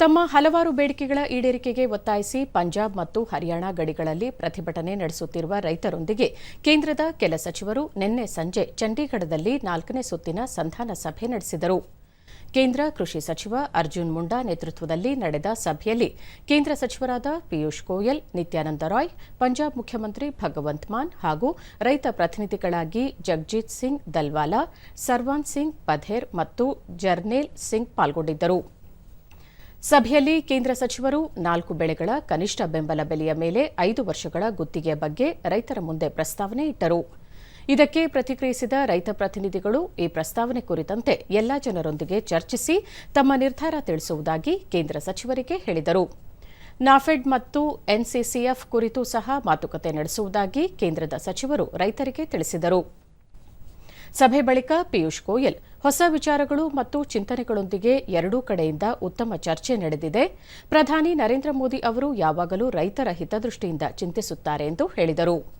ತಮ್ಮ ಹಲವಾರು ಬೇಡಿಕೆಗಳ ಈಡೇರಿಕೆಗೆ ಒತ್ತಾಯಿಸಿ ಪಂಜಾಬ್ ಮತ್ತು ಹರಿಯಾಣ ಗಡಿಗಳಲ್ಲಿ ಪ್ರತಿಭಟನೆ ನಡೆಸುತ್ತಿರುವ ರೈತರೊಂದಿಗೆ ಕೇಂದ್ರದ ಕೆಲ ಸಚಿವರು ನಿನ್ನೆ ಸಂಜೆ ಚಂಡೀಗಢದಲ್ಲಿ ನಾಲ್ಕನೇ ಸುತ್ತಿನ ಸಂಧಾನ ಸಭೆ ನಡೆಸಿದರು. ಕೇಂದ್ರ ಕೃಷಿ ಸಚಿವ ಅರ್ಜುನ್ ಮುಂಡಾ ನೇತೃತ್ವದಲ್ಲಿ ನಡೆದ ಸಭೆಯಲ್ಲಿ ಕೇಂದ್ರ ಸಚಿವರಾದ ಪಿಯೂಷ್ ಗೋಯಲ್, ನಿತ್ಯಾನಂದ ರಾಯ್, ಪಂಜಾಬ್ ಮುಖ್ಯಮಂತ್ರಿ ಭಗವಂತ್ ಮಾನ್ ಹಾಗೂ ರೈತ ಪ್ರತಿನಿಧಿಗಳಾಗಿ ಜಗಜೀತ್ ಸಿಂಗ್ ದಲ್ವಾಲಾ, ಸರ್ವಾನ್ ಸಿಂಗ್ ಪಧೇರ್ ಮತ್ತು ಜರ್ನೇಲ್ ಸಿಂಗ್ ಪಾಲ್ಗೊಂಡಿದ್ದರು. ಸಭೆಯಲ್ಲಿ ಕೇಂದ್ರ ಸಚಿವರು ನಾಲ್ಕು ಬೆಳೆಗಳ ಕನಿಷ್ಠ ಬೆಂಬಲ ಬೆಲೆಯ ಮೇಲೆ ಐದು ವರ್ಷಗಳ ಗುತ್ತಿಗೆಯ ಬಗ್ಗೆ ರೈತರ ಮುಂದೆ ಪ್ರಸ್ತಾವನೆ ಇಟ್ಟರು. ಇದಕ್ಕೆ ಪ್ರತಿಕ್ರಿಯಿಸಿದ ರೈತ ಪ್ರತಿನಿಧಿಗಳು ಈ ಪ್ರಸ್ತಾವನೆ ಕುರಿತಂತೆ ಎಲ್ಲಾ ಜನರೊಂದಿಗೆ ಚರ್ಚಿಸಿ ತಮ್ಮ ನಿರ್ಧಾರ ತಿಳಿಸುವುದಾಗಿ ಕೇಂದ್ರ ಸಚಿವರಿಗೆ ಹೇಳಿದರು. ನಾಫೆಡ್ ಮತ್ತು ಎನ್ಸಿಸಿಎಫ್ ಕುರಿತು ಸಹ ಮಾತುಕತೆ ನಡೆಸುವುದಾಗಿ ಕೇಂದ್ರದ ಸಚಿವರು ರೈತರಿಗೆ ತಿಳಿಸಿದರು. ಸಭೆ ಬಳಿಕ ಪಿಯೂಷ್ ಗೋಯಲ್. ಹೊಸ ವಿಚಾರಗಳು ಮತ್ತು ಚಿಂತನೆಗಳೊಂದಿಗೆ ಎರಡೂ ಕಡೆಯಿಂದ ಉತ್ತಮ ಚರ್ಚೆ ನಡೆದಿದೆ. ಪ್ರಧಾನಿ ನರೇಂದ್ರ ಮೋದಿ ಅವರು ಯಾವಾಗಲೂ ರೈತರ ಹಿತದೃಷ್ಟಿಯಿಂದ ಚಿಂತಿಸುತ್ತಾರೆ ಎಂದು ಹೇಳಿದರು.